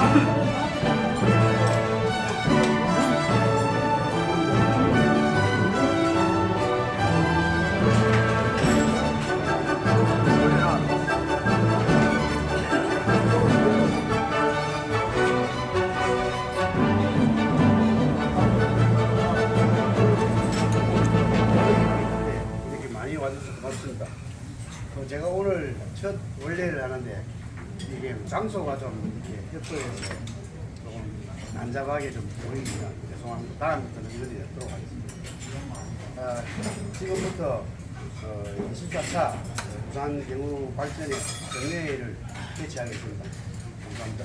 네, 많이 와주셔서 고맙습니다. 어, 제가 오늘 첫 원래를 하는데 이게 장소가 좀 이렇게 협소해서 조금 난잡하게 좀 보이니까 죄송합니다. 다음부터는 이런 일이 없도록 하겠습니다. 아, 지금부터 어, 24차 부산 경우 발전의 정례회를 개최하겠습니다. 감사합니다.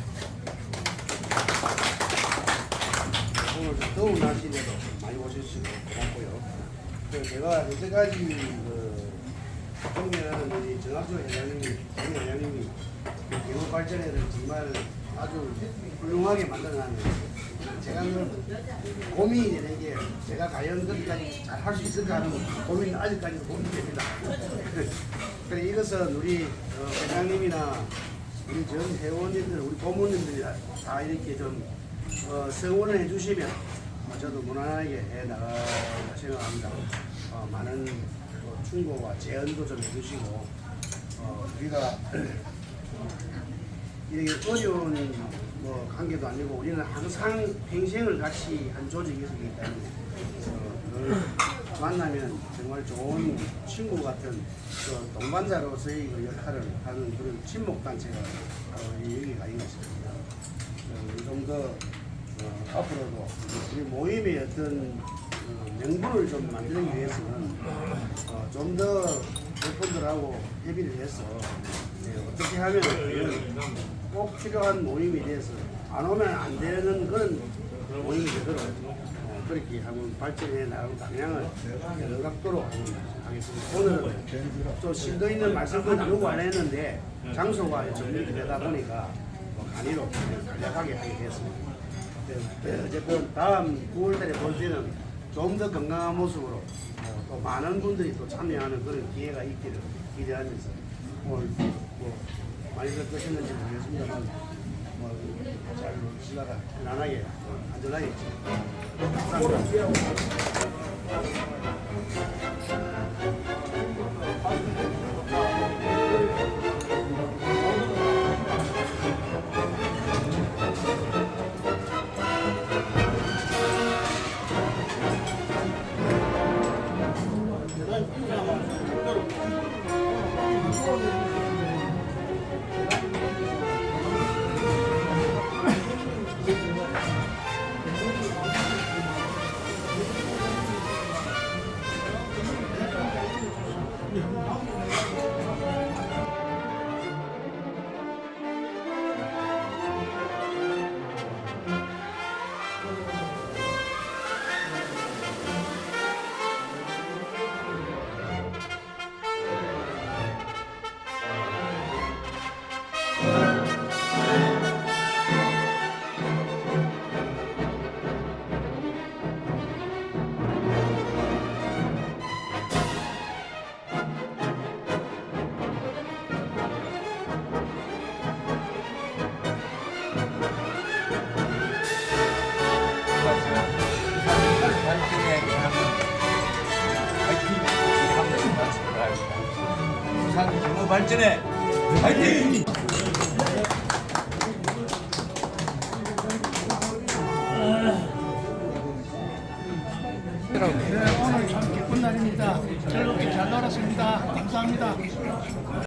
오늘 좀 더운 날씨인데도 많이 오셔주셔서 고맙고요. 그 제가 여태까지 그 보면 우리 정학조 회장님이, 정 회장님이 그 경호 발전회를 정말 아주 훌륭하게 만들어놨는데 제가 늘 고민이 되는 게 제가 과연 거기까지 잘 할 수 있을까 하는 고민은 아직까지도 고민됩니다. 그래 이것은 우리 어, 회장님이나 우리 전 회원님들, 우리 고모님들이 다 이렇게 좀 어, 성원을 해주시면 어, 저도 무난하게 해 나갈 생각합니다. 어, 많은 어, 충고와 제언도 좀 해주시고 어, 우리가 이렇게 어려운 뭐 관계도 아니고 우리는 항상 평생을 같이 한 조직이기 때문에 어, 늘 만나면 정말 좋은 친구 같은 그 동반자로서의 그 역할을 하는 그런 친목 단체가 어, 이 여기가 아닌 것입니다. 어, 좀더 어, 앞으로도 우리 모임의 어떤 어, 명분을 좀 만들기 위해서는 어, 좀더 여러분들하고 협의를 해서 네, 어떻게 하면 꼭 필요한 모임이 돼서 안 오면 안 되는 그런 모임이 되도록 어, 그렇게 한번 발전해 나가는 방향을 여러 각도로 하겠습니다. 오늘은 좀 심도 있는 말씀도 나누고 안 했는데 장소가 정리가 되다 보니까 뭐 간이로 간략하게 하게 됐습니다. 네, 네, 어쨌든 다음 9월달에 볼 때는 좀 더 건강한 모습으로 어, 또 많은 분들이 또 참여하는 그런 기회가 있기를 기대하면서 오늘 뭐 많이 듣셨는지 모르겠습니다만 뭐잘 지나가 편안하게 어, 안전하게 감사합니다. 부산 경호 발전에 화이팅! 네, 오늘 참 기쁜 날입니다. 즐겁게 잘 놀았습니다. 감사합니다.